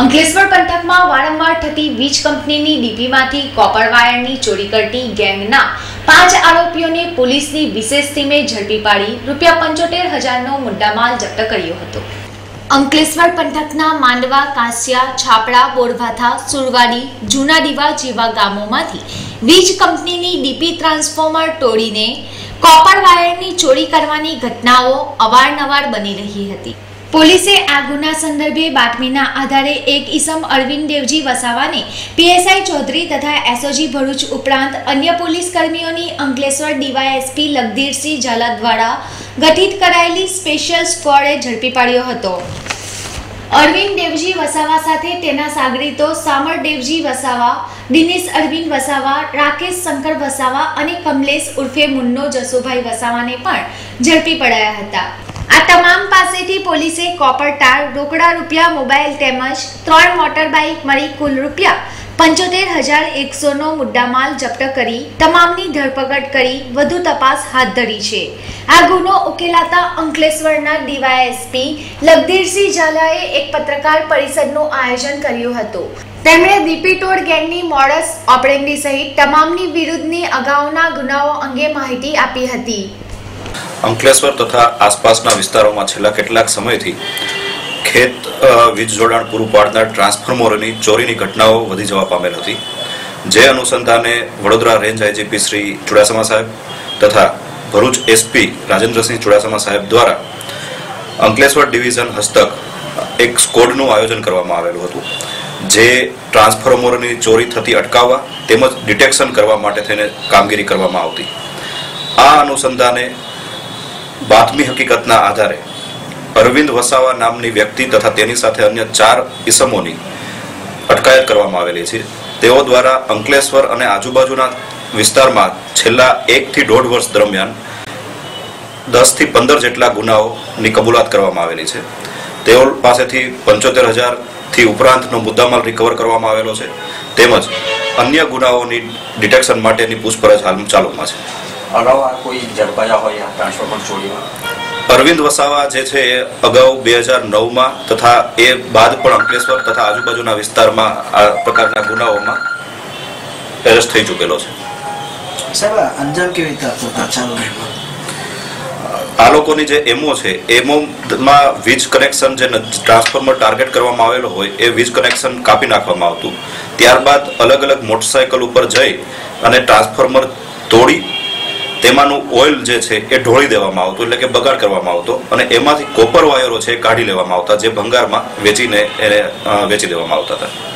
અંકલેશ્વર પંથકમાં વારંવાર થતી વીજ કંપનીની ડીપીમાંથી કોપર વાયરની ચોરી કરતી ગેંગના પાંચ આરોપીઓને પોલીસની વિશેષ ટીમે ઝડપી પાડી રૂપિયા પંચોતેર હજારનો મુદ્દામાલ જપ્ત કર્યો હતો. અંકલેશ્વર પંથકના માંડવા, કાંસિયા, છાપડા બોરભાથા સુરવાડી, જૂના દીવા જેવા ગામોમાંથી વીજ કંપનીની ડીપી ટ્રાન્સફોર્મર તોડીને કોપર વાયરની ચોરી કરવાની ઘટનાઓ અવારનવાર બની રહી હતી. પોલીસે આ ગુના સંદર્ભે બાતમીના આધારે એક ઈસમ અરવિંદ દેવજી વસાવાને પીએસઆઈ ચૌધરી તથા એસઓજી ભરૂચ ઉપરાંત અન્ય પોલીસ કર્મીઓની અંકલેશ્વર ડીવાયએસપી લગધીરસિંહ ઝાલા દ્વારા ગઠિત કરાયેલી સ્પેશિયલ સ્ક્વોડે ઝડપી પાડ્યો હતો. અરવિંદ દેવજી વસાવા સાથે તેના સાગરીતો સામર દેવજી વસાવા, દિનેશ અરવિંદ વસાવા, રાકેશ શંકર વસાવા અને કમલેશ ઉર્ફે મુન્નો જસુભાઈ વસાવાને પણ ઝડપી પડાયા હતા. આ તમામ પાસેથી પોલીસે કોપર તાર રોકડા રૂપિયા, મોબાઈલ તેમજ ત્રણ મોટર બાઇક મળી કુલ રૂપિયા પંચોતેર હજાર એકસોનો મુદ્દામાલ જપ્ત કરી, તમામની ધરપકડ કરી વધુ તપાસ હાથ ધરી છે. આ ગુનો ઉકેલાતા અંકલેશ્વરના ડીવાયએસપી લગધીરસિંહ ઝાલાએ એક પત્રકાર પરિષદનું આયોજન કર્યું હતું. તેમણે બીપીટોડ ગેંગની મોડસ ઓપરેન્ડી સહિત તમામની વિરુદ્ધની અગાઉના ગુનાઓ અંગે માહિતી આપી હતી. અંકલેશ્વર તથા આસપાસના વિસ્તારોમાં છેલ્લા કેટલાક સમયથી ખેત વીજ જોડાણ પૂરું પાડનાર ટ્રાન્સફોર્મરોની ચોરીની ઘટનાઓ વધી જવા પામેલ હતી. જે અનુસંધાને વડોદરા રેન્જ આઈજીપી શ્રી ચુડાસમા સાહેબ તથા ભરૂચ એસપી રાજેન્દ્રસિંહ ચુડાસમા સાહેબ દ્વારા અંકલેશ્વર ડિવિઝન હસ્તક એક સ્કોડનું આયોજન કરવામાં આવેલું હતું. જે ટ્રાન્સફોર્મરોની ચોરી થતી અટકાવવા તેમજ ડિટેક્શન કરવા માટે થઈને કામગીરી કરવામાં આવતી. આ અનુસંધાને બાતમી હકીકતના આધારે અરવિંદ વસાવા નામની વ્યક્તિ તથા તેની સાથે અન્ય ચાર ઇસમોની અટકાયત કરવામાં આવેલી છે. તેઓ દ્વારા અંકલેશ્વર અને આજુબાજુના વિસ્તારમાં છેલ્લા એકથી દોઢ વર્ષ દરમિયાન દસથી પંદર જેટલા ગુનાઓની કબૂલાત કરવામાં આવેલી છે. તેઓ પાસેથી પંચોતેર હજારથી ઉપરાંતનો મુદ્દામાલ રિકવર કરવામાં આવેલો છે. તેમજ અન્ય ગુનાઓની ડિટેક્શન માટેની પૂછપરછ હાલ ચાલુમાં છે. અગાઉ આ કોઈ ઝડપાયા હોય આ ટ્રાન્સફોર્મર ચોરીમાં અરવિંદ વસાવા જે છે એ અગાઉ બે હજાર નવમાં તથા એ બાદ પણ અંકલેશ્વર તથા આજુબાજુના વિસ્તારમાં આ પ્રકારના ગુનાઓમાં એરેસ્ટ થઈ ચૂકેલો છે. આ લોકોની જે એમઓ છે એમોમાં વીજ કનેક્શન જે ટ્રાન્સફોર્મર ટાર્ગેટ કરવામાં આવેલો હોય એ વીજ કનેક્શન કાપી નાખવામાં આવતું. ત્યારબાદ અલગ અલગ મોટરસાયકલ ઉપર જઈ અને ટ્રાન્સફોર્મર તોડી તેમાંનું ઓઇલ જે છે એ ઢોળી દેવામાં આવતું, એટલે કે બગાડ કરવામાં આવતો અને એમાંથી કોપર વાયરો છે કાઢી લેવામાં આવતા, જે ભંગારમાં વેચીને એને વેચી દેવામાં આવતા હતા.